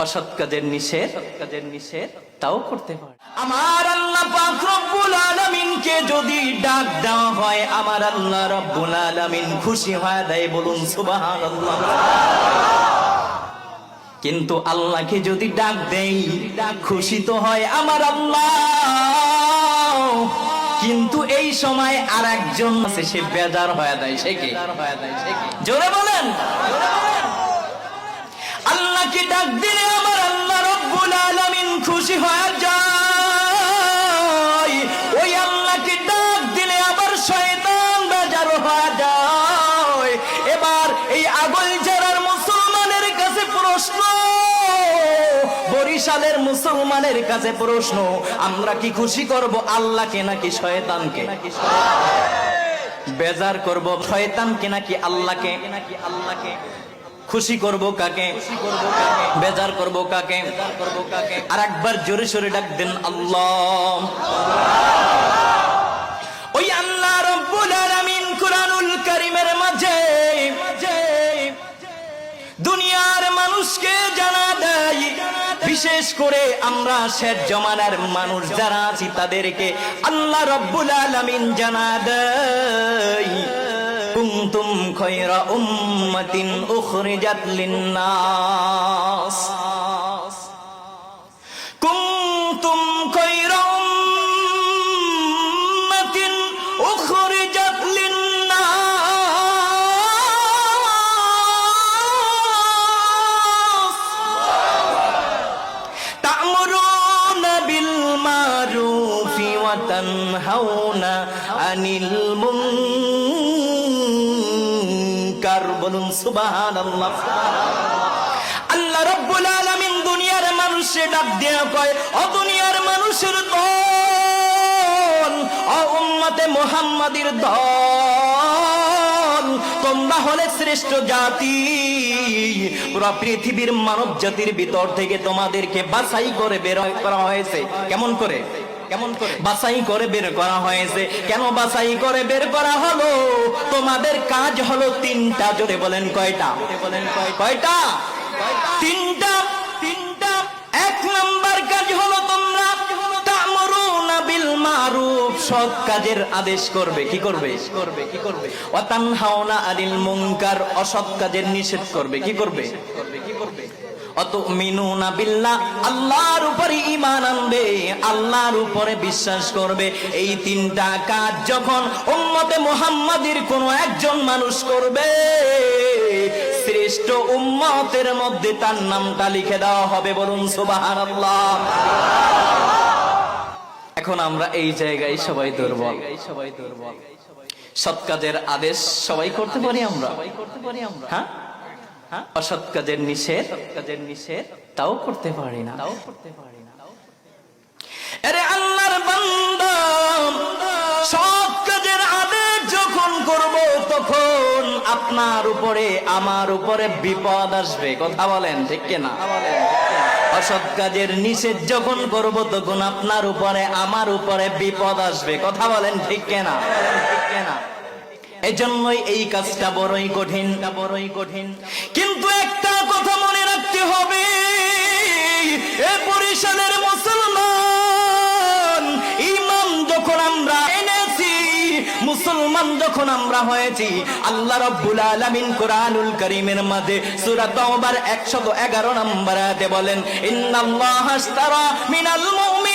অসৎ কাজের নিষেধ কাজের নিষেধ তাও করতে পারে আমার আল্লাহ পাক রব্বুল আলামিনকে যদি ডাক দেওয়া হয় আমার আল্লাহ রব্বুল আলামিন খুশি হয়ে দেয় বলুন সুবহানাল্লাহ। কিন্তু আল্লাহকে যদি ডাক দেই খুশি তো হয় আমার আল্লাহ। কিন্তু এই সময় আর একজন আছে সে বেজার হয়ে দেয় সে কি? জোরে বলেন। আল্লাহকে ডাক দিলে বরিশালের মুসলমানের কাছে প্রশ্ন, আমরা কি খুশি করব আল্লাহকে নাকি শয়তানকে? বেজার করব শয়তানকে নাকি আল্লাহকে? নাকি আল্লাহকে খুশি করব কাকে? বেজার করব কাকে? আর একবার জোরে সোরে ডাক দেন, আল্লাহ। ওই আল্লাহ রব্বুল কুরআনুল কারীমের মাঝে দুনিয়ার মানুষকে জানা বিশেষ করে আমরা শেষ জমানার মানুষ যারা আছি তাদেরকে আল্লাহ রব্বুল আলমিন জানা দেয়। খৈর খয়রা উম্মাতিন উখরিজাত وتنهون عن المنكر বলুন সুবহানাল্লাহ আল্লাহ রাব্বুল আলামিন দুনিয়ার মানুষে ডাক দিয়ে কয় ও দুনিয়ার মানুষের দল ও উম্মতে মুহাম্মাদির দল তোমরা হলে শ্রেষ্ঠ জাতি পুরো পৃথিবীর মানব জাতির ভিতর থেকে তোমাদেরকে বাছাই করে বের করা হয়েছে কেমন করে কেমন করে? বাছাই করে বের করা হয়েছে। কেন বাছাই করে বের করা হলো? তোমাদের কাজ হলো তিনটা। জোরে বলেন কয়টা? বলেন কয়টা? তিনটা। তিনটা। এক নাম্বার কাজ হলো তোমরা তা'মুরুনা বিল মারুফ। সৎ কাজের আদেশ করবে। কি করবে? করবে। কি করবে? আনিল মুনকার। অসৎ কাজের নিষেধ করবে। কি করবে? বিল্লাহ আল্লাহর উপরে ঈমান আনবে আল্লাহর উপরে বিশ্বাস করবে। এই তিনটা কাজ যখন উম্মতে মুহাম্মাদির কোন একজন মানুষ করবে শ্রেষ্ঠ উম্মতের মধ্যে তার নামটা লিখে দেওয়া হবে বলুন সুবহানাল্লাহ। এখন আমরা এই জায়গায় সবাই দুর্বল। সবাই দুর্বল সৎ কাজের আদেশ সবাই করতে পারি আমরা। হ্যাঁ? অসৎ কাজের নিষেধ কাজের নিষেধ তাও করতে পারি না। তাও করতে পারি না। আরে আল্লাহর বান্দা সৎ কাজের আদেশ যখন করব তখন আপনার উপরে আমার উপরে বিপদ আসবে। কথা বলেন ঠিক কিনা? অসৎ কাজের নিষেধ যখন করব তখন আপনার উপরে আমার উপরে বিপদ আসবে। কথা বলেন ঠিক কেনা? ঠিক কেনা? এজন্যই এই কাজটা বড়ই কঠিন। বড়ই কঠিন কিন্তু একটা কথা মনে রাখতে হবে, এ মুসলমান, ইমাম যখন আমরা এনেছি, মুসলমান যখন আমরা হয়েছি, আল্লাহ রাব্বুল আলামিন কোরআনুল কারীমের মাঝে সূরা তাওবার 111 নম্বর আয়াতে বলেন, ইন্নাল্লাহা আশতারা মিনাল মুমিনিনা।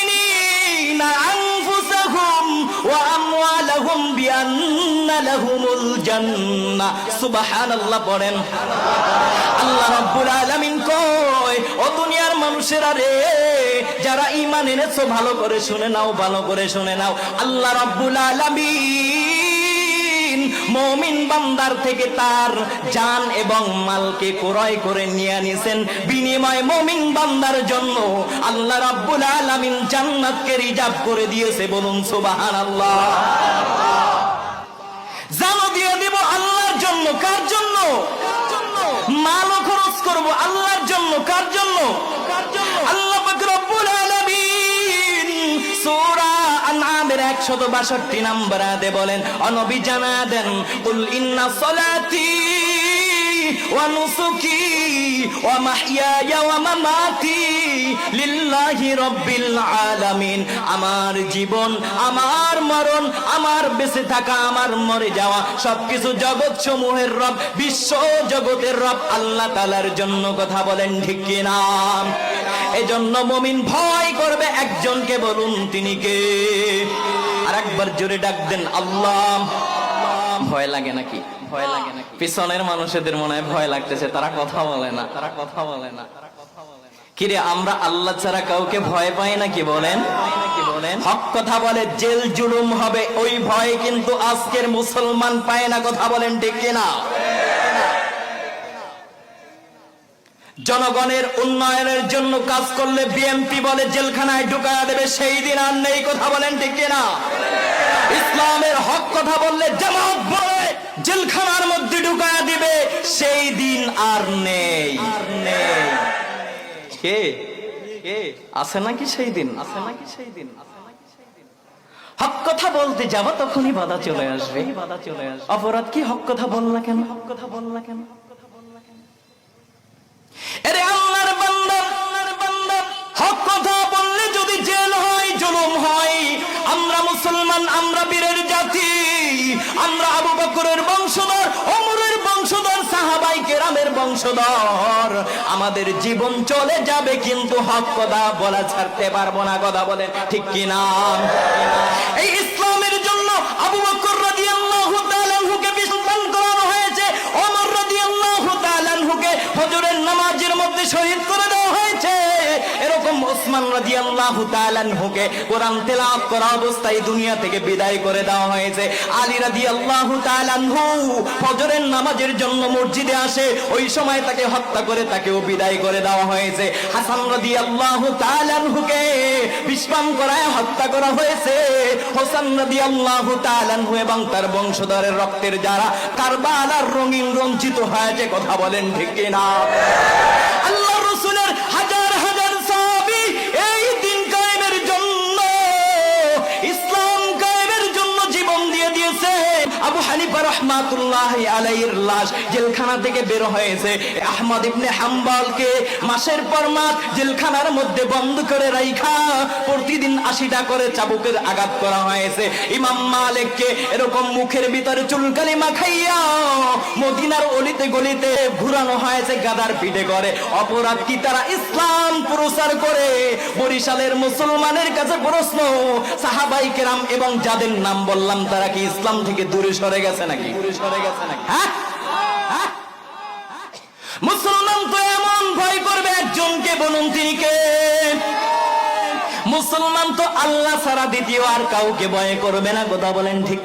লাহুমুল জান্নাহ। সুবহানাল্লাহ আল্লাহ রাব্বুল আলামিন কয়, ও দুনিয়ার মানুষেরা রে, যারা ঈমান এনেছো, ভালো করে শুনে নাও, ভালো করে শুনে নাও। আল্লাহ রাব্বুল আলামিন মমিন বান্দার থেকে তার জান এবং মালকে ক্রয় করে নিয়ে নিছেন। বিনিময় মমিন বান্দার জন্য আল্লাহ রাব্বুল আলামিন জান্নাতকে রিজার্ভ করে দিয়েছে। বলুন সুবহানাল্লাহ। জানো দিয়ে দিব আল্লাহর জন্য, কার জন্য? মালও খরচ করব আল্লাহর জন্য, কার জন্য? আল্লাহ রব্বুল আলামিন সূরা আনআমের 162 নম্বর আয়াতে বলেন, অনবী জানা দেন কুল ইন্না সলাতি মাহইয়ায়া, ওয়া মামাতি লিল্লাহি রাব্বিল আলামিন। আমার জীবন, আমার মরণ, আমার বেঁচে থাকা, আমার মরে যাওয়া, সবকিছু জগৎ সমূহের রব, বিশ্ব জগতের রব, আল্লাহ তালার জন্য কথা বলেন ঠিক কিনা? এজন্য মুমিন ভয় করবে একজনকে বলুন, তিনি কে? আর একবার জোরে ডাক দেন, আল্লাহ। ভয় লাগে নাকি? ভয় লাগে নাকি? পিছনের মানুষদের মনে হয় ভয় লাগতেছে তারা কথা বলে না তারা কথা বলে না। কিরে আমরা আল্লাহ ছাড়া কাউকে ভয় পাই নাকি বলেন? হক কথা বলে জেল জুলুম হবে ওই ভয় কিন্তু আজকের মুসলমান পায় না কথা বলেন ঠিক কিনা? জনগণের উন্নয়নের জন্য কাজ করলে বিএমপি বলে জেলখানায় ঢুকায়া দেবে সেই দিন আর নেই কথা বলেন ঠিক কিনা? ইসলামের হক কথা বললে জামাত বলে জেলখানার মধ্যে ঢুকায়া দিবে সেই দিন আর নেই। কে? আছে নাকি সেই দিন? আছে নাকি সেই দিন? হক কথা বলতে যাব তখনই বাধা চলে আসবে। বাধা চলে আসবে। অপরাধ কি হক কথা বললা কেন? হক কথা বললা কেন? মুসলমান, আমরা বীরের জাতি। আমরা আবু বকরের বংশধর অমরের বংশধর, সাহাবাই কেরামের বংশধর। আমাদের জীবন চলে যাবে, কিন্তু হক কথা বলা ছাড়তে পারব না, কথা বলেন ঠিক কিনা? এই রাদিয়াল্লাহু তাআলা আনহুকে কোরআন তেলাওয়াত করা অবস্থায় দুনিয়া থেকে বিদায় করে দেওয়া হয়েছে। আলী ফজরের নামাজের জন্য মসজিদে আসে, ওই সময় তাকে হত্যা করে তাকেও বিদায় করে দেওয়া হয়েছে। হাসান করায় হত্যা করা হয়েছে। এবং তার বংশধরের রক্তের যারা কারবালার রঙিন রঞ্জিত হয়েছে, কথা বলেন ঠিক কিনা? আল্লাহ আবু হানিফা রহমাতুল্লাহ আলাইহির লাশ জেলখানা থেকে বের হয়েছে। আহমদ ইবনে হাম্বলকে মাসের পর মাস জেলখানার মধ্যে বন্ধ করে রাইখা প্রতিদিন আশিটা করে চাবুকের আঘাত করা হয়েছে। ইমাম মালিককে এরকম মুখের ভিতরে চুলকানি মাখাইয়া মদিনার অলিতে গলিতে ঘুরানো হয়েছে, গাদার পিঠে করে। অপরাধ কি তারা ইসলাম প্রচার করে? বরিশালের মুসলমানের কাছে প্রশ্ন, সাহাবাই কেরাম এবং যাদের নাম বললাম তারা কি ইসলাম থেকে দূরে সরে গেছে নাকি? সরে গেছে নাকি? হ্যাঁ? হ্যাঁ? মুসলমান তো এমন ভয় করবে একজনকে বলুন তিনি কে? মুসলমান তো আল্লাহ সারা দ্বিতীয় আর কাউকে ভয় করবে না কথা বলেন ঠিক